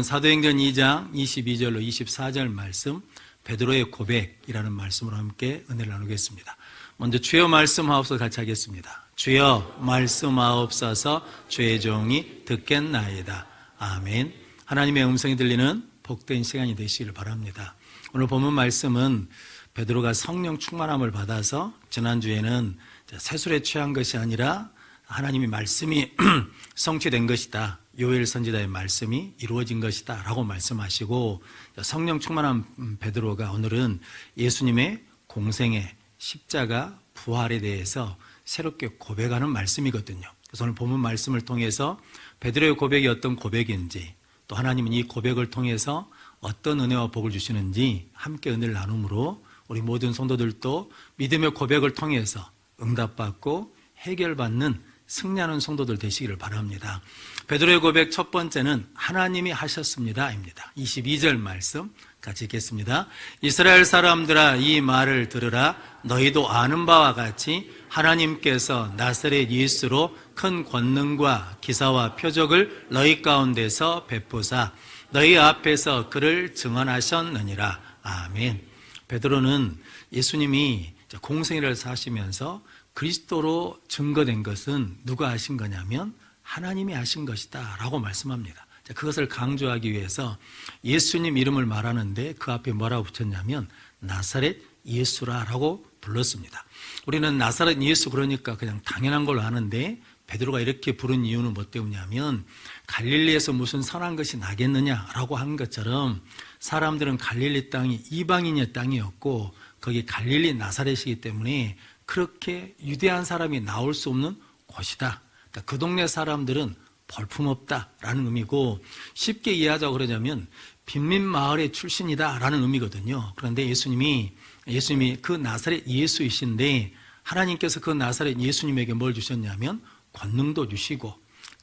오늘은 사도행전 2장 22절로 24절 말씀 베드로의 고백이라는 말씀으로 함께 은혜를 나누겠습니다. 먼저 주여 말씀하옵소서 같이 하겠습니다. 주여 말씀하옵소서 주의 종이 듣겠나이다. 아멘. 하나님의 음성이 들리는 복된 시간이 되시기를 바랍니다. 오늘 본문 말씀은 베드로가 성령 충만함을 받아서 지난주에는 세술에 취한 것이 아니라 하나님의 말씀이 성취된 것이다. 요엘 선지자의 말씀이 이루어진 것이다. 라고 말씀하시고 성령 충만한 베드로가 오늘은 예수님의 공생의 십자가 부활에 대해서 새롭게 고백하는 말씀이거든요. 그래서 오늘 본문 말씀을 통해서 베드로의 고백이 어떤 고백인지 또 하나님은 이 고백을 통해서 어떤 은혜와 복을 주시는지 함께 은혜를 나눔으로 우리 모든 성도들도 믿음의 고백을 통해서 응답받고 해결받는 승리하는 성도들 되시기를 바랍니다. 베드로의 고백 첫 번째는 하나님이 하셨습니다입니다. 22절 말씀 같이 읽겠습니다. 이스라엘 사람들아 이 말을 들으라 너희도 아는 바와 같이 하나님께서 나사렛 예수로 큰 권능과 기사와 표적을 너희 가운데서 베푸사 너희 앞에서 그를 증언하셨느니라. 아멘. 베드로는 예수님이 공생애를 사시면서 그리스도로 증거된 것은 누가 하신 거냐면 하나님이 하신 것이다 라고 말씀합니다. 그것을 강조하기 위해서 예수님 이름을 말하는데 그 앞에 뭐라고 붙였냐면 나사렛 예수라라고 불렀습니다. 우리는 나사렛 예수 그러니까 그냥 당연한 걸로 아는데 베드로가 이렇게 부른 이유는 뭐 때문이냐면 갈릴리에서 무슨 선한 것이 나겠느냐라고 한 것처럼 사람들은 갈릴리 땅이 이방인의 땅이었고 거기 갈릴리 나사렛이기 때문에 그렇게 유대한 사람이 나올 수 없는 곳이다. 그러니까 그 동네 사람들은 볼품없다라는 의미고 쉽게 이해하자고 그러냐면 빈민 마을의 출신이다라는 의미거든요. 그런데 예수님이 예수님이 그 나사렛 예수이신데 하나님께서 그 나사렛 예수님에게 뭘 주셨냐면 권능도 주시고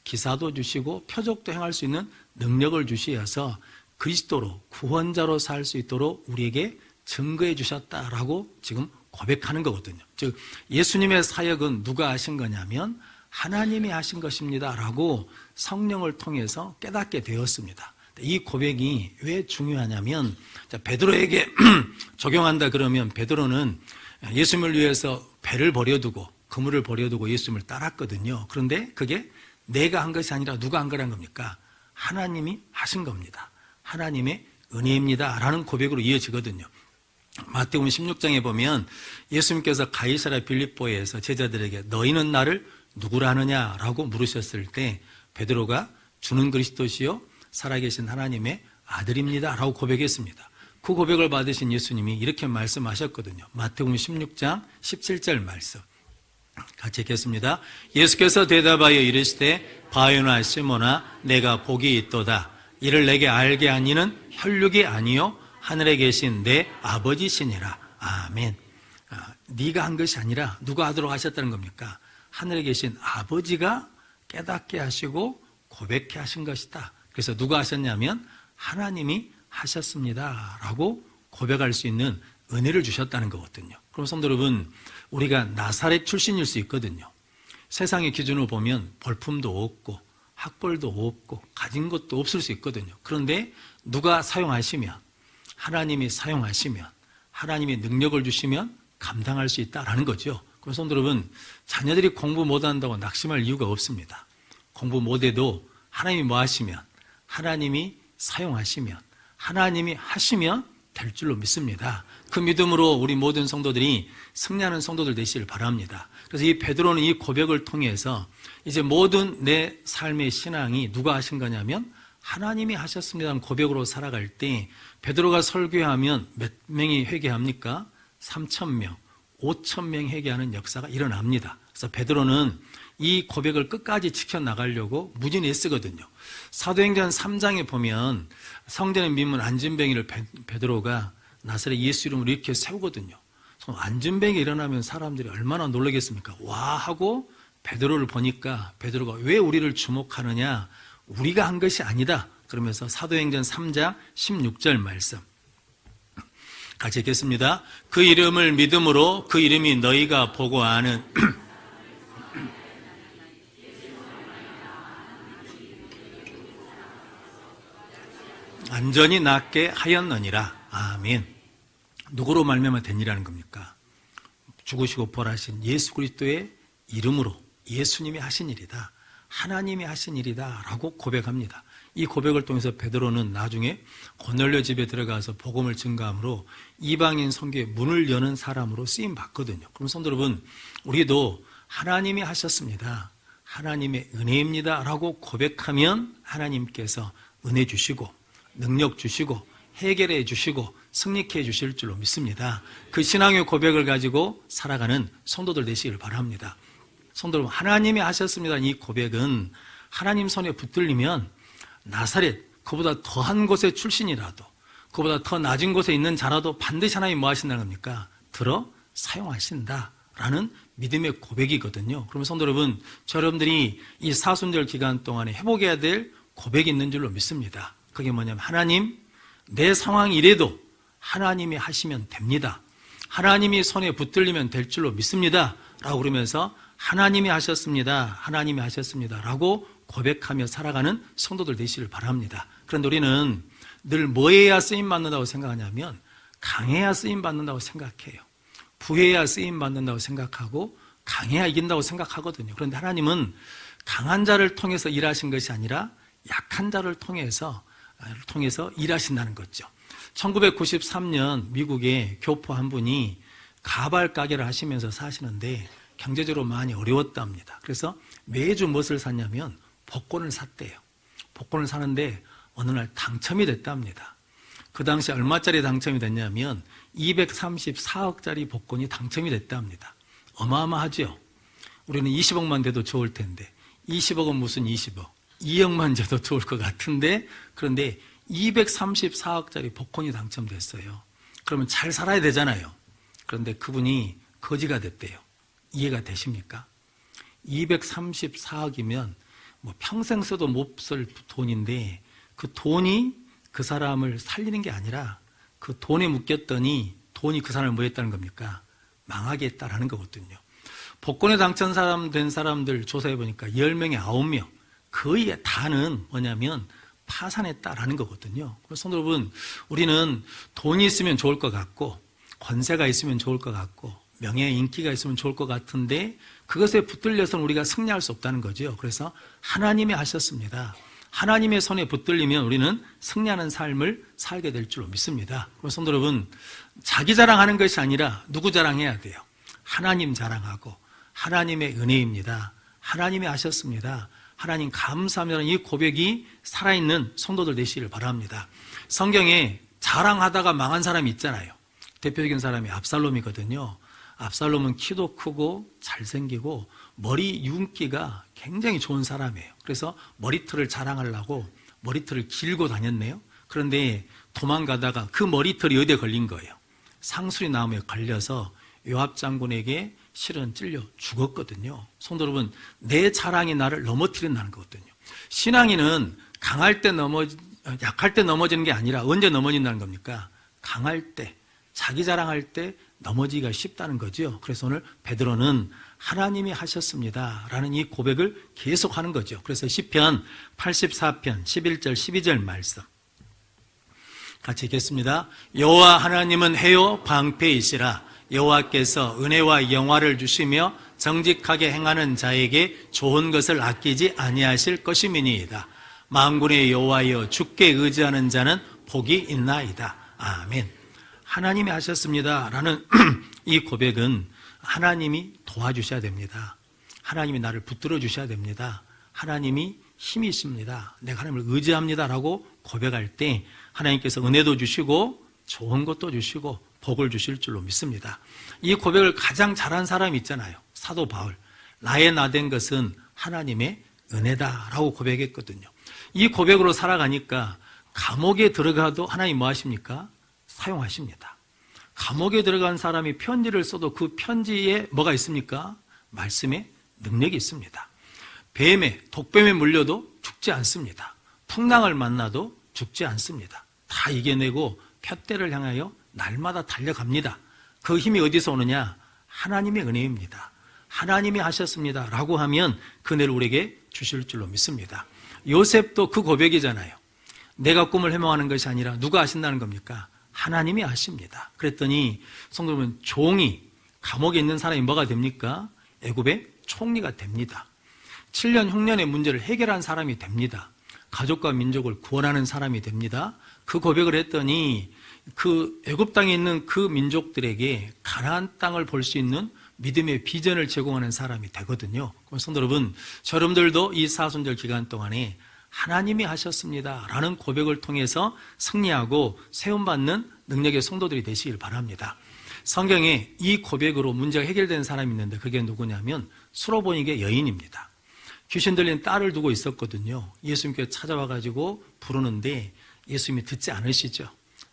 기사도 주시고 표적도 행할 수 있는 능력을 주시어서 그리스도로 구원자로 살 수 있도록 우리에게 증거해 주셨다라고 지금 고백하는 거거든요. 즉 예수님의 사역은 누가 하신 거냐면 하나님이 하신 것입니다라고 성령을 통해서 깨닫게 되었습니다. 이 고백이 왜 중요하냐면 베드로에게 적용한다 그러면 베드로는 예수님을 위해서 배를 버려두고 그물을 버려두고 예수님을 따랐거든요. 그런데 그게 내가 한 것이 아니라 누가 한 거란 겁니까? 하나님이 하신 겁니다. 하나님의 은혜입니다. 라는 고백으로 이어지거든요. 마태복음 16장에 보면 예수님께서 가이사라 빌립보에서 제자들에게 너희는 나를 누구라 하느냐라고 물으셨을 때 베드로가 주는 그리스도시요 살아계신 하나님의 아들입니다라고 고백했습니다. 그 고백을 받으신 예수님이 이렇게 말씀하셨거든요. 마태복음 16장 17절 말씀. 같이 읽겠습니다. 예수께서 대답하여 이르시되 바요나 시모나 내가 복이 있도다. 이를 내게 알게 하니는 혈육이 아니요 하늘에 계신 내 아버지시니라. 아멘. 아, 네가 한 것이 아니라 누가 하도록 하셨다는 겁니까? 하늘에 계신 아버지가 깨닫게 하시고 고백해 하신 것이다. 그래서 누가 하셨냐면 하나님이 하셨습니다. 라고 고백할 수 있는 은혜를 주셨다는 거거든요. 그럼 성도 여러분, 우리가 나사렛 출신일 수 있거든요. 세상의 기준으로 보면 벌품도 없고 학벌도 없고 가진 것도 없을 수 있거든요. 그런데 누가 사용하시면 하나님이 사용하시면 하나님이 능력을 주시면 감당할 수 있다라는 거죠. 그럼 성도 여러분, 자녀들이 공부 못한다고 낙심할 이유가 없습니다. 공부 못해도 하나님이 뭐 하시면 하나님이 사용하시면 하나님이 하시면 될 줄로 믿습니다. 그 믿음으로 우리 모든 성도들이 승리하는 성도들 되시길 바랍니다. 그래서 이 베드로는 이 고백을 통해서 이제 모든 내 삶의 신앙이 누가 하신 거냐면 하나님이 하셨습니다는 고백으로 살아갈 때 베드로가 설교하면 몇 명이 회개합니까? 3천 명, 5천 명 회개하는 역사가 일어납니다. 그래서 베드로는 이 고백을 끝까지 지켜나가려고 무진히 애쓰거든요. 사도행전 3장에 보면 성전의 민문 안진뱅이를 베드로가 나사렛 예수 이름으로 이렇게 세우거든요. 안진뱅이 일어나면 사람들이 얼마나 놀라겠습니까? 와 하고 베드로를 보니까 베드로가 왜 우리를 주목하느냐? 우리가 한 것이 아니다. 그러면서 사도행전 3장 16절 말씀. 같이 읽겠습니다. 그 이름을 믿음으로 그 이름이 너희가 보고 아는 안전히 낫게 하였느니라. 아멘. 누구로 말미암아 된 일이라는 겁니까? 죽으시고 벌하신 예수 그리스도의 이름으로 예수님이 하신 일이다. 하나님이 하신 일이다라고 고백합니다. 이 고백을 통해서 베드로는 나중에 고넬료 집에 들어가서 복음을 증가함으로 이방인 선교의 문을 여는 사람으로 쓰임 받거든요. 그럼 성도 여러분, 우리도 하나님이 하셨습니다. 하나님의 은혜입니다라고 고백하면 하나님께서 은혜 주시고 능력 주시고 해결해 주시고 승리케 해 주실 줄로 믿습니다. 그 신앙의 고백을 가지고 살아가는 성도들 되시기를 바랍니다. 성도 여러분, 하나님이 하셨습니다. 이 고백은 하나님 손에 붙들리면 나사렛, 그보다 더한 곳의 출신이라도, 그보다 더 낮은 곳에 있는 자라도 반드시 하나님 뭐 하신다는 겁니까? 들어 사용하신다. 라는 믿음의 고백이거든요. 그러면 성도 여러분, 저 여러분들이 이 사순절 기간 동안에 회복해야 될 고백이 있는 줄로 믿습니다. 그게 뭐냐면, 하나님, 내 상황이 이래도 하나님이 하시면 됩니다. 하나님이 손에 붙들리면 될 줄로 믿습니다. 라고 그러면서 하나님이 하셨습니다. 하나님이 하셨습니다. 라고 고백하며 살아가는 성도들 되시길 바랍니다. 그런데 우리는 늘 뭐해야 쓰임 받는다고 생각하냐면 강해야 쓰임 받는다고 생각해요. 부해야 쓰임 받는다고 생각하고 강해야 이긴다고 생각하거든요. 그런데 하나님은 강한 자를 통해서 일하신 것이 아니라 약한 자를 통해서 통해서 일하신다는 거죠. 1993년 미국의 교포 한 분이 가발 가게를 하시면서 사시는데 경제적으로 많이 어려웠답니다. 그래서 매주 무엇을 샀냐면 복권을 샀대요. 복권을 사는데 어느 날 당첨이 됐답니다. 그 당시 얼마짜리 당첨이 됐냐면 234억짜리 복권이 당첨이 됐답니다. 어마어마하죠? 우리는 20억만 돼도 좋을 텐데 20억은 무슨 20억? 2억만 줘도 좋을 것 같은데 그런데 234억짜리 복권이 당첨됐어요. 그러면 잘 살아야 되잖아요. 그런데 그분이 거지가 됐대요. 이해가 되십니까? 234억이면 뭐 평생 써도 못 쓸 돈인데 그 돈이 그 사람을 살리는 게 아니라 그 돈에 묶였더니 돈이 그 사람을 뭐 했다는 겁니까? 망하게 했다라는 거거든요. 복권에 당첨 사람 된 사람들 조사해 보니까 10명에 9명 거의 다는 뭐냐면 파산했다라는 거거든요. 그래서 성도 여러분, 우리는 돈이 있으면 좋을 것 같고 권세가 있으면 좋을 것 같고 명예 인기가 있으면 좋을 것 같은데 그것에 붙들려서는 우리가 승리할 수 없다는 거죠. 그래서 하나님이 하셨습니다. 하나님의 손에 붙들리면 우리는 승리하는 삶을 살게 될 줄로 믿습니다. 그래서 성도 여러분, 자기 자랑하는 것이 아니라 누구 자랑해야 돼요? 하나님 자랑하고 하나님의 은혜입니다. 하나님이 하셨습니다. 하나님 감사합니다. 이 고백이 살아있는 성도들 되시기를 바랍니다. 성경에 자랑하다가 망한 사람이 있잖아요. 대표적인 사람이 압살롬이거든요. 압살롬은 키도 크고 잘생기고 머리 윤기가 굉장히 좋은 사람이에요. 그래서 머리털을 자랑하려고 머리털을 길고 다녔네요. 그런데 도망가다가 그 머리털이 어디에 걸린 거예요? 상수리 나무에 걸려서 요압 장군에게 실은 찔려 죽었거든요. 성도 여러분, 내 자랑이 나를 넘어뜨린다는 거거든요. 신앙인은 강할 때 넘어, 약할 때 넘어지는 게 아니라 언제 넘어진다는 겁니까? 강할 때, 자기 자랑할 때 넘어지기가 쉽다는 거죠. 그래서 오늘 베드로는 하나님이 하셨습니다. 라는 이 고백을 계속 하는 거죠. 그래서 10편 84편 11절 12절 말씀. 같이 읽겠습니다. 여호와 하나님은 해요 방패이시라 여호와께서 은혜와 영화를 주시며 정직하게 행하는 자에게 좋은 것을 아끼지 아니하실 것임이니이다. 만군의 여호와여 주께 의지하는 자는 복이 있나이다. 아멘. 하나님이 하셨습니다. 라는 이 고백은 하나님이 도와주셔야 됩니다. 하나님이 나를 붙들어 주셔야 됩니다. 하나님이 힘이 있습니다. 내가 하나님을 의지합니다. 라고 고백할 때 하나님께서 은혜도 주시고 좋은 것도 주시고 복을 주실 줄로 믿습니다. 이 고백을 가장 잘한 사람이 있잖아요. 사도 바울. 나의 나 된 것은 하나님의 은혜다라고 고백했거든요. 이 고백으로 살아가니까 감옥에 들어가도 하나님 뭐 하십니까? 사용하십니다. 감옥에 들어간 사람이 편지를 써도 그 편지에 뭐가 있습니까? 말씀에 능력이 있습니다. 뱀에, 독뱀에 물려도 죽지 않습니다. 풍랑을 만나도 죽지 않습니다. 다 이겨내고 푯대를 향하여 날마다 달려갑니다. 그 힘이 어디서 오느냐? 하나님의 은혜입니다. 하나님이 하셨습니다. 라고 하면 그 은혜를 우리에게 주실 줄로 믿습니다. 요셉도 그 고백이잖아요. 내가 꿈을 해몽하는 것이 아니라 누가 아신다는 겁니까? 하나님이 아십니다. 그랬더니 성도 여러분 종이 감옥에 있는 사람이 뭐가 됩니까? 애굽의 총리가 됩니다. 7년 흉년의 문제를 해결한 사람이 됩니다. 가족과 민족을 구원하는 사람이 됩니다. 그 고백을 했더니 그 애굽 땅에 있는 그 민족들에게 가나안 땅을 볼 수 있는 믿음의 비전을 제공하는 사람이 되거든요. 그럼 성도 여러분, 여러분들도 이 사순절 기간 동안에 하나님이 하셨습니다. 라는 고백을 통해서 승리하고 세움받는 능력의 성도들이 되시길 바랍니다. 성경에 이 고백으로 문제가 해결된 사람이 있는데 그게 누구냐면 수로보니게 여인입니다. 귀신 들린 딸을 두고 있었거든요. 예수님께 찾아와가지고 부르는데 예수님이 듣지 않으시죠.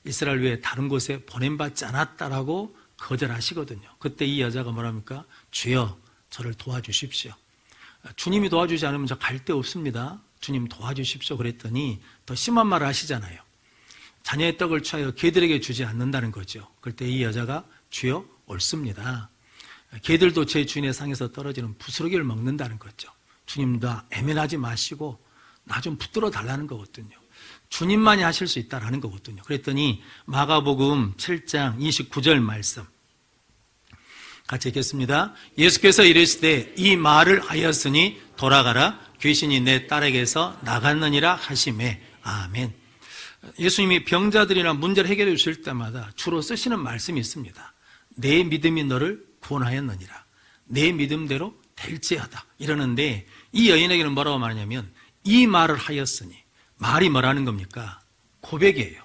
이스라엘 외에 다른 곳에 보냄받지 않았다라고 거절하시거든요. 그때 이 여자가 뭐랍니까? 주여, 저를 도와주십시오. 주님이 도와주지 않으면 저 갈 데 없습니다. 주님 도와주십시오. 그랬더니 더 심한 말을 하시잖아요. 자녀의 떡을 취하여 개들에게 주지 않는다는 거죠. 그때 이 여자가 주여 옳습니다. 개들도 제 주인의 상에서 떨어지는 부스러기를 먹는다는 거죠. 주님도 애면하지 마시고 나 좀 붙들어 달라는 거거든요. 주님만이 하실 수 있다라는 거거든요. 그랬더니 마가복음 7장 29절 말씀 같이 읽겠습니다. 예수께서 이르시되 이 말을 하였으니 돌아가라 귀신이 내 딸에게서 나갔느니라 하심에 아멘. 예수님이 병자들이나 문제를 해결해 주실 때마다 주로 쓰시는 말씀이 있습니다. 내 믿음이 너를 구원하였느니라. 내 믿음대로 될지하다. 이러는데 이 여인에게는 뭐라고 말하냐면 이 말을 하였으니 말이 뭐라는 겁니까? 고백이에요.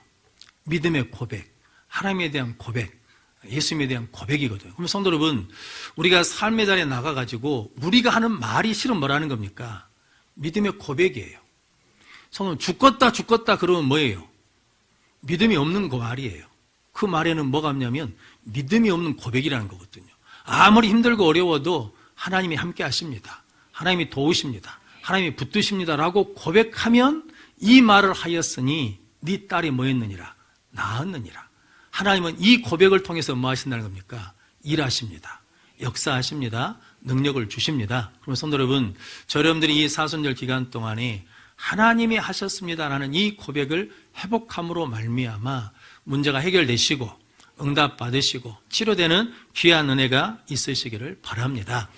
믿음의 고백. 하나님에 대한 고백. 예수님에 대한 고백이거든요. 그럼 성도 여러분, 우리가 삶의 자리에 나가가지고 우리가 하는 말이 실은 뭐라는 겁니까? 믿음의 고백이에요. 성도 죽겠다 죽겠다 그러면 뭐예요? 믿음이 없는 그 말이에요. 그 말에는 뭐가 없냐면 믿음이 없는 고백이라는 거거든요. 아무리 힘들고 어려워도 하나님이 함께 하십니다. 하나님이 도우십니다. 하나님이 붙드십니다라고 고백하면 이 말을 하였으니 네 딸이 뭐였느니라 나았느니라. 하나님은 이 고백을 통해서 뭐 하신다는 겁니까? 일하십니다. 역사하십니다. 능력을 주십니다. 그러면 성도 여러분, 저 여러분들이 이 사순절 기간 동안에 하나님이 하셨습니다라는 이 고백을 회복함으로 말미암아 문제가 해결되시고 응답 받으시고 치료되는 귀한 은혜가 있으시기를 바랍니다.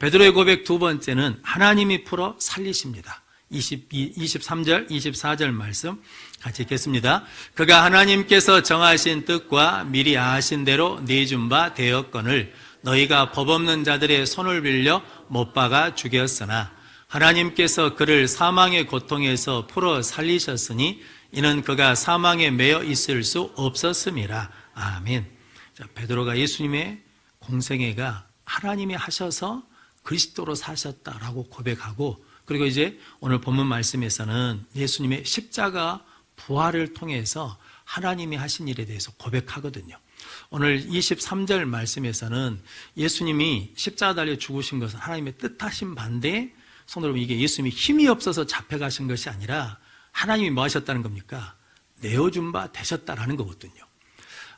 베드로의 고백 두 번째는 하나님이 풀어 살리십니다. 22, 23절, 24절 말씀 같이 읽겠습니다. 그가 하나님께서 정하신 뜻과 미리 아신 대로 내준 바 되었건을 너희가 법 없는 자들의 손을 빌려 못 박아 죽였으나 하나님께서 그를 사망의 고통에서 풀어 살리셨으니 이는 그가 사망에 매여 있을 수 없었음이라. 아멘. 자, 베드로가 예수님의 공생애가 하나님이 하셔서 그리스도로 사셨다라고 고백하고 그리고 이제 오늘 본문 말씀에서는 예수님의 십자가 부활을 통해서 하나님이 하신 일에 대해서 고백하거든요. 오늘 23절 말씀에서는 예수님이 십자가 달려 죽으신 것은 하나님의 뜻하신 반대 성도 여러분 이게 예수님이 힘이 없어서 잡혀가신 것이 아니라 하나님이 뭐 하셨다는 겁니까? 내어준 바 되셨다라는 거거든요.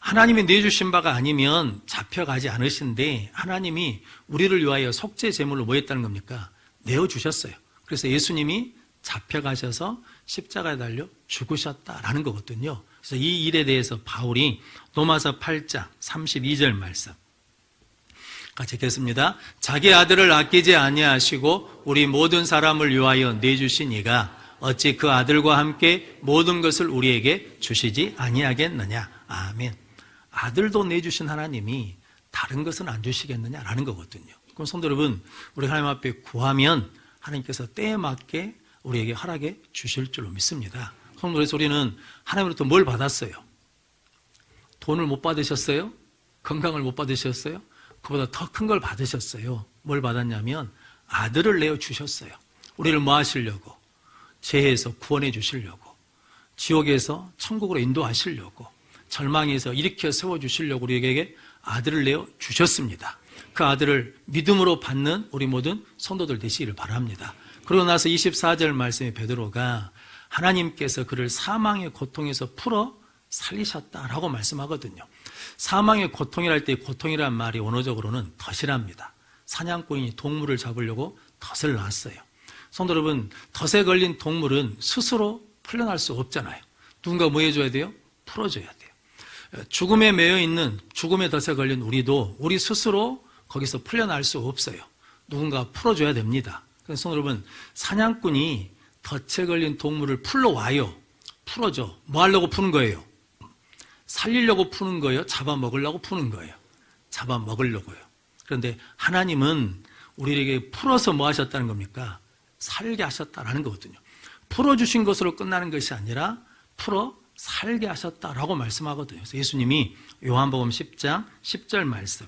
하나님이 내주신 바가 아니면 잡혀가지 않으신데 하나님이 우리를 위하여 속죄 제물로 뭐 했다는 겁니까? 내어주셨어요. 그래서 예수님이 잡혀가셔서 십자가에 달려 죽으셨다라는 거거든요. 그래서 이 일에 대해서 바울이 로마서 8장 32절 말씀 같이 읽겠습니다. 자기 아들을 아끼지 아니하시고 우리 모든 사람을 위하여 내주신 이가 어찌 그 아들과 함께 모든 것을 우리에게 주시지 아니하겠느냐. 아멘. 아들도 내주신 하나님이 다른 것은 안 주시겠느냐라는 거거든요. 그럼 성도 여러분, 우리 하나님 앞에 구하면 하나님께서 때에 맞게 우리에게 허락해 주실 줄로 믿습니다. 그래서 우리는 하나님으로부터 뭘 받았어요? 돈을 못 받으셨어요? 건강을 못 받으셨어요? 그보다 더 큰 걸 받으셨어요. 뭘 받았냐면 아들을 내어 주셨어요. 우리를 뭐 하시려고? 죄에서 구원해 주시려고. 지옥에서 천국으로 인도하시려고. 절망에서 일으켜 세워 주시려고 우리에게 아들을 내어 주셨습니다. 그 아들을 믿음으로 받는 우리 모든 성도들 되시기를 바랍니다. 그러고 나서 24절 말씀에 베드로가 하나님께서 그를 사망의 고통에서 풀어 살리셨다라고 말씀하거든요. 사망의 고통이랄 때 고통이란 말이 원어적으로는 덫이랍니다. 사냥꾼이 동물을 잡으려고 덫을 놨어요. 성도 여러분, 덫에 걸린 동물은 스스로 풀려날 수 없잖아요. 누군가 뭐 해줘야 돼요? 풀어줘야 돼요. 죽음에 매여 있는 죽음의 덫에 걸린 우리도 우리 스스로 거기서 풀려날 수 없어요. 누군가 풀어줘야 됩니다. 그래서 여러분 사냥꾼이 덫에 걸린 동물을 풀러와요. 풀어줘. 뭐 하려고 푸는 거예요? 살리려고 푸는 거예요? 잡아먹으려고 푸는 거예요? 잡아먹으려고요. 그런데 하나님은 우리에게 풀어서 뭐 하셨다는 겁니까? 살게 하셨다라는 거거든요. 풀어주신 것으로 끝나는 것이 아니라 풀어 살게 하셨다라고 말씀하거든요. 그래서 예수님이 요한복음 10장 10절 말씀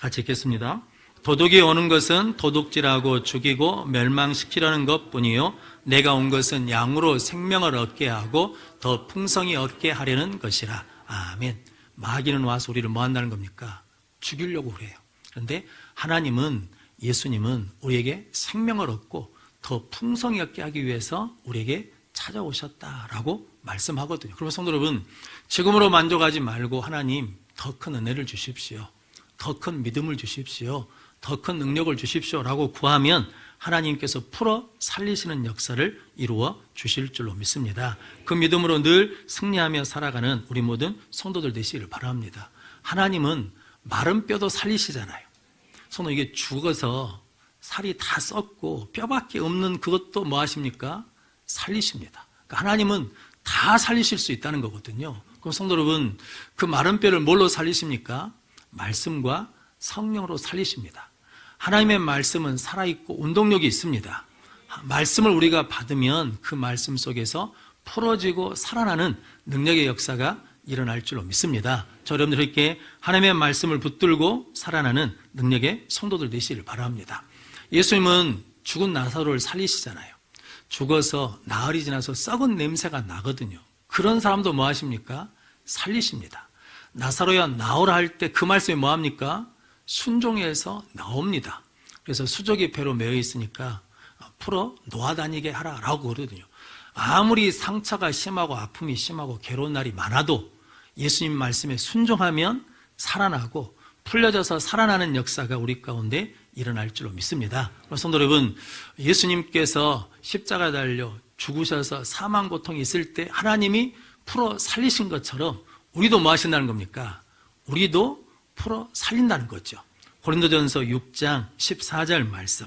같이 읽겠습니다. 도둑이 오는 것은 도둑질하고 죽이고 멸망시키려는 것 뿐이요 내가 온 것은 양으로 생명을 얻게 하고 더 풍성히 얻게 하려는 것이라. 아멘. 마귀는 와서 우리를 뭐 한다는 겁니까? 죽이려고 그래요. 그런데 하나님은 예수님은 우리에게 생명을 얻고 더 풍성히 얻게 하기 위해서 우리에게 찾아오셨다라고 말씀하거든요. 그러면 성도 여러분, 지금으로 만족하지 말고 하나님 더 큰 은혜를 주십시오. 더 큰 믿음을 주십시오. 더 큰 능력을 주십시오라고 구하면 하나님께서 풀어 살리시는 역사를 이루어 주실 줄로 믿습니다. 그 믿음으로 늘 승리하며 살아가는 우리 모든 성도들 되시기를 바랍니다. 하나님은 마른 뼈도 살리시잖아요. 성도 이게 죽어서 살이 다 썩고 뼈밖에 없는 그것도 뭐 하십니까? 살리십니다. 그러니까 하나님은 다 살리실 수 있다는 거거든요. 그럼 성도 여러분, 그 마른 뼈를 뭘로 살리십니까? 말씀과 성령으로 살리십니다. 하나님의 말씀은 살아있고 운동력이 있습니다. 말씀을 우리가 받으면 그 말씀 속에서 풀어지고 살아나는 능력의 역사가 일어날 줄로 믿습니다. 저 여러분들에게 하나님의 말씀을 붙들고 살아나는 능력의 성도들 되시기를 바랍니다. 예수님은 죽은 나사로를 살리시잖아요. 죽어서 나흘이 지나서 썩은 냄새가 나거든요. 그런 사람도 뭐 하십니까? 살리십니다. 나사로야 나오라 할 때 그 말씀이 뭐 합니까? 순종해서 나옵니다. 그래서 수족이 배로 매여 있으니까 풀어 놓아다니게 하라라고 그러거든요. 아무리 상처가 심하고 아픔이 심하고 괴로운 날이 많아도 예수님 말씀에 순종하면 살아나고 풀려져서 살아나는 역사가 우리 가운데 일어날 줄로 믿습니다. 성도 여러분, 예수님께서 십자가 달려 죽으셔서 사망 고통이 있을 때 하나님이 풀어 살리신 것처럼 우리도 뭐 하신다는 겁니까? 우리도 풀어 살린다는 거죠. 고린도전서 6장 14절 말씀.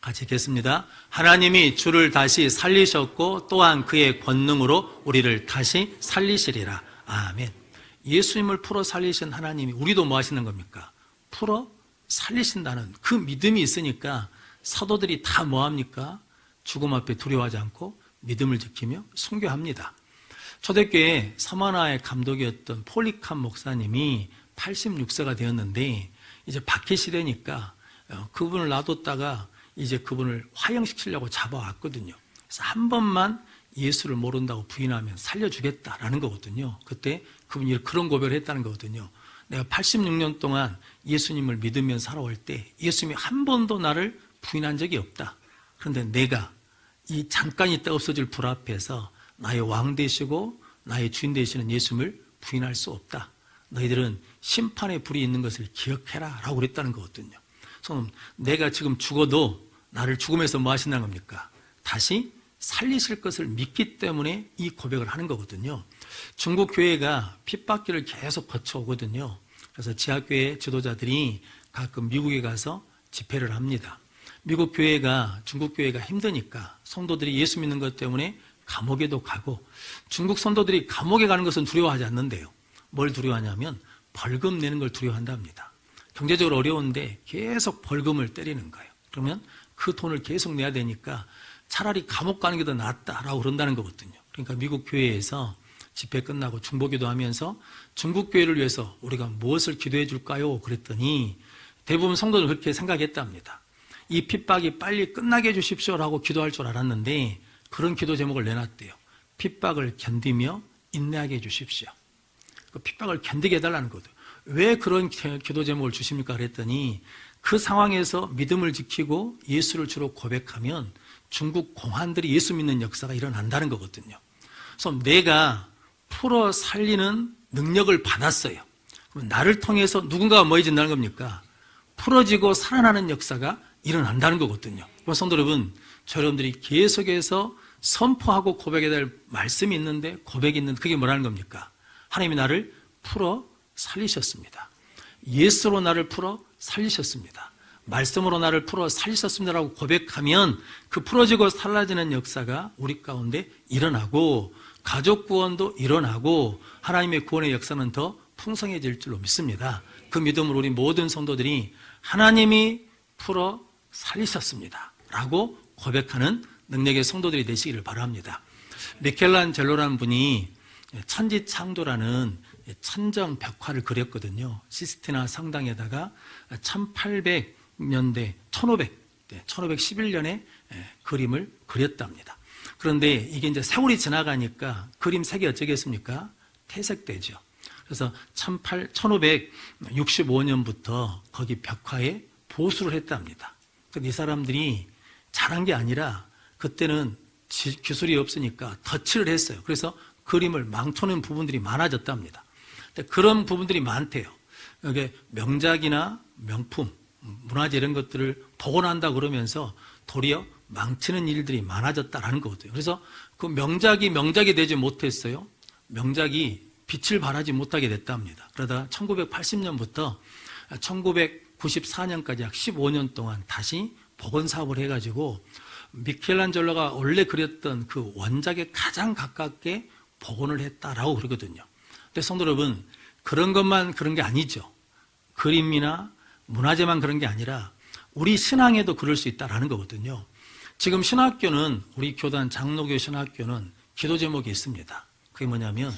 같이 읽겠습니다. 하나님이 주를 다시 살리셨고 또한 그의 권능으로 우리를 다시 살리시리라. 아멘. 예수님을 풀어 살리신 하나님이 우리도 뭐 하시는 겁니까? 풀어 살리신다는 그 믿음이 있으니까 사도들이 다 뭐 합니까? 죽음 앞에 두려워하지 않고 믿음을 지키며 순교합니다. 초대교회 서만화의 감독이었던 폴리칸 목사님이 86세가 되었는데 이제 박해 시대니까 어, 그분을 놔뒀다가 이제 그분을 화형시키려고 잡아왔거든요. 그래서 한 번만 예수를 모른다고 부인하면 살려주겠다라는 거거든요. 그때 그분이 그런 고백을 했다는 거거든요. 내가 86년 동안 예수님을 믿으며 살아올 때 예수님이 한 번도 나를 부인한 적이 없다. 그런데 내가 이 잠깐 있다 없어질 불 앞에서 나의 왕 되시고 나의 주인 되시는 예수님을 부인할 수 없다. 너희들은 심판의 불이 있는 것을 기억해라. 라고 그랬다는 거거든요. 그래서 내가 지금 죽어도 나를 죽음에서 뭐 하신다는 겁니까? 다시 살리실 것을 믿기 때문에 이 고백을 하는 거거든요. 중국 교회가 핍박기를 계속 거쳐오거든요. 그래서 지하교회 지도자들이 가끔 미국에 가서 집회를 합니다. 미국 교회가 중국 교회가 힘드니까 성도들이 예수 믿는 것 때문에 감옥에도 가고 중국 성도들이 감옥에 가는 것은 두려워하지 않는데요. 뭘 두려워하냐면 벌금 내는 걸 두려워한답니다. 경제적으로 어려운데 계속 벌금을 때리는 거예요. 그러면 그 돈을 계속 내야 되니까 차라리 감옥 가는 게 더 낫다라고 그런다는 거거든요. 그러니까 미국 교회에서 집회 끝나고 중보기도 하면서 중국 교회를 위해서 우리가 무엇을 기도해 줄까요? 그랬더니 대부분 성도들 그렇게 생각했답니다. 이 핍박이 빨리 끝나게 해 주십시오라고 기도할 줄 알았는데 그런 기도 제목을 내놨대요. 핍박을 견디며 인내하게 해 주십시오. 그 핍박을 견디게 해달라는 거죠. 왜 그런 기도 제목을 주십니까? 그랬더니 그 상황에서 믿음을 지키고 예수를 주로 고백하면 중국 공안들이 예수 믿는 역사가 일어난다는 거거든요. 그래서 내가 풀어 살리는 능력을 받았어요. 그럼 나를 통해서 누군가가 뭐 해진다는 겁니까? 풀어지고 살아나는 역사가 일어난다는 거거든요. 성도 여러분, 저 여러분들이 계속해서 선포하고 고백해야 될 말씀이 있는데 고백이 있는데 그게 뭐라는 겁니까? 하나님이 나를 풀어 살리셨습니다. 예수로 나를 풀어 살리셨습니다. 말씀으로 나를 풀어 살리셨습니다라고 고백하면 그 풀어지고 살라지는 역사가 우리 가운데 일어나고 가족 구원도 일어나고 하나님의 구원의 역사는 더 풍성해질 줄로 믿습니다. 그 믿음으로 우리 모든 성도들이 하나님이 풀어 살리셨습니다. 라고 고백하는 능력의 성도들이 되시기를 바랍니다. 미켈란젤로라는 분이 천지창조라는 천정 벽화를 그렸거든요. 시스티나 성당에다가 1800년대, 1500, 1511년에 그림을 그렸답니다. 그런데 이게 이제 세월이 지나가니까 그림 색이 어쩌겠습니까? 퇴색되죠. 그래서 18, 1565년부터 거기 벽화에 보수를 했답니다. 근데 이 사람들이 잘한 게 아니라 그때는 지- 기술이 없으니까 덧칠을 했어요. 그래서 그림을 망쳐낸 부분들이 많아졌답니다. 그런 부분들이 많대요. 이게 명작이나 명품, 문화재 이런 것들을 복원한다 그러면서 도리어 망치는 일들이 많아졌다라는 거거든요. 그래서 그 명작이 명작이 되지 못했어요. 명작이 빛을 발하지 못하게 됐답니다. 그러다가 1980년부터 1994년까지 약 15년 동안 다시 복원 사업을 해가지고 미켈란젤로가 원래 그렸던 그 원작에 가장 가깝게 복원을 했다라고 그러거든요. 근데 성도 여러분, 그런 것만 그런 게 아니죠. 그림이나 문화재만 그런 게 아니라 우리 신앙에도 그럴 수 있다라는 거거든요. 지금 신학교는 우리 교단 장로교 신학교는 기도 제목이 있습니다. 그게 뭐냐면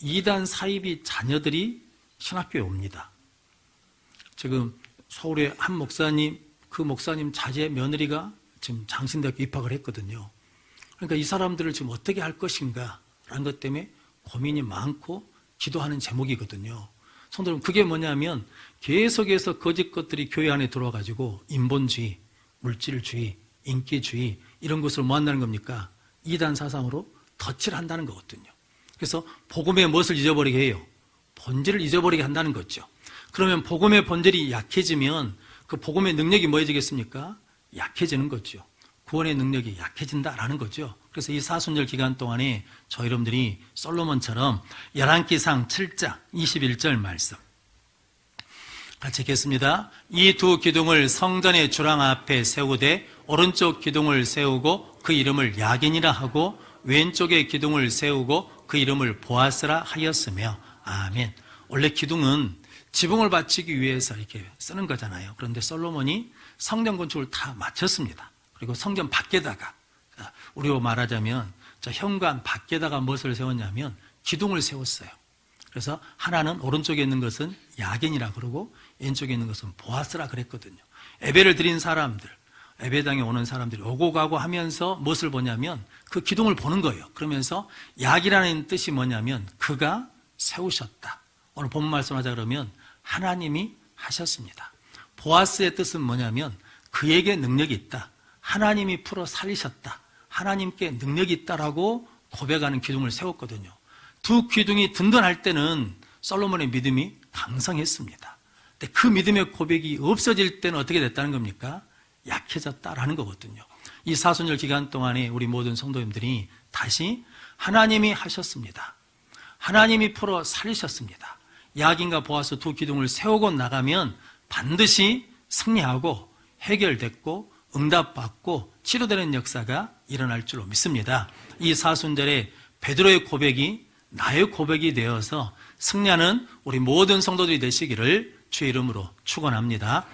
이단 사이비 자녀들이 신학교에 옵니다. 지금 서울의 한 목사님, 그 목사님 자제 며느리가 지금 장신대학교 입학을 했거든요. 그러니까 이 사람들을 지금 어떻게 할 것인가 라는 것 때문에 고민이 많고 기도하는 제목이거든요. 성도님, 그게 뭐냐면 계속해서 거짓 것들이 교회 안에 들어와가지고 인본주의, 물질주의, 인기주의 이런 것을 뭐 한다는 겁니까? 이단 사상으로 덫을 한다는 거거든요. 그래서 복음의 무엇을 잊어버리게 해요? 본질을 잊어버리게 한다는 거죠. 그러면 복음의 본질이 약해지면 그 복음의 능력이 뭐해지겠습니까? 약해지는 거죠. 구원의 능력이 약해진다라는 거죠. 그래서 이 사순절 기간 동안에 저 여러분들이 솔로몬처럼 열왕기상 7장 21절 말씀 같이 읽겠습니다. 이 두 기둥을 성전의 주랑 앞에 세우되 오른쪽 기둥을 세우고 그 이름을 야긴이라 하고 왼쪽의 기둥을 세우고 그 이름을 보아스라 하였으며 아멘. 원래 기둥은 지붕을 받치기 위해서 이렇게 쓰는 거잖아요. 그런데 솔로몬이 성전 건축을 다 마쳤습니다. 그리고 성전 밖에다가 우리로 말하자면 저 현관 밖에다가 무엇을 세웠냐면 기둥을 세웠어요. 그래서 하나는 오른쪽에 있는 것은 야겐이라 그러고 왼쪽에 있는 것은 보아스라 그랬거든요. 예배를 드린 사람들, 예배당에 오는 사람들이 오고 가고 하면서 무엇을 보냐면 그 기둥을 보는 거예요. 그러면서 약이라는 뜻이 뭐냐면 그가 세우셨다. 오늘 본 말씀 하자 그러면 하나님이 하셨습니다. 보아스의 뜻은 뭐냐면 그에게 능력이 있다. 하나님이 풀어 살리셨다. 하나님께 능력이 있다라고 고백하는 기둥을 세웠거든요. 두 기둥이 든든할 때는 솔로몬의 믿음이 강성했습니다. 근데 그 믿음의 고백이 없어질 때는 어떻게 됐다는 겁니까? 약해졌다라는 거거든요. 이 사순절 기간 동안에 우리 모든 성도님들이 다시 하나님이 하셨습니다. 하나님이 풀어 살리셨습니다. 야긴과 보아서 두 기둥을 세우고 나가면 반드시 승리하고 해결됐고 응답받고 치료되는 역사가 일어날 줄로 믿습니다. 이 사순절에 베드로의 고백이 나의 고백이 되어서 승리하는 우리 모든 성도들이 되시기를 주의 이름으로 축원합니다.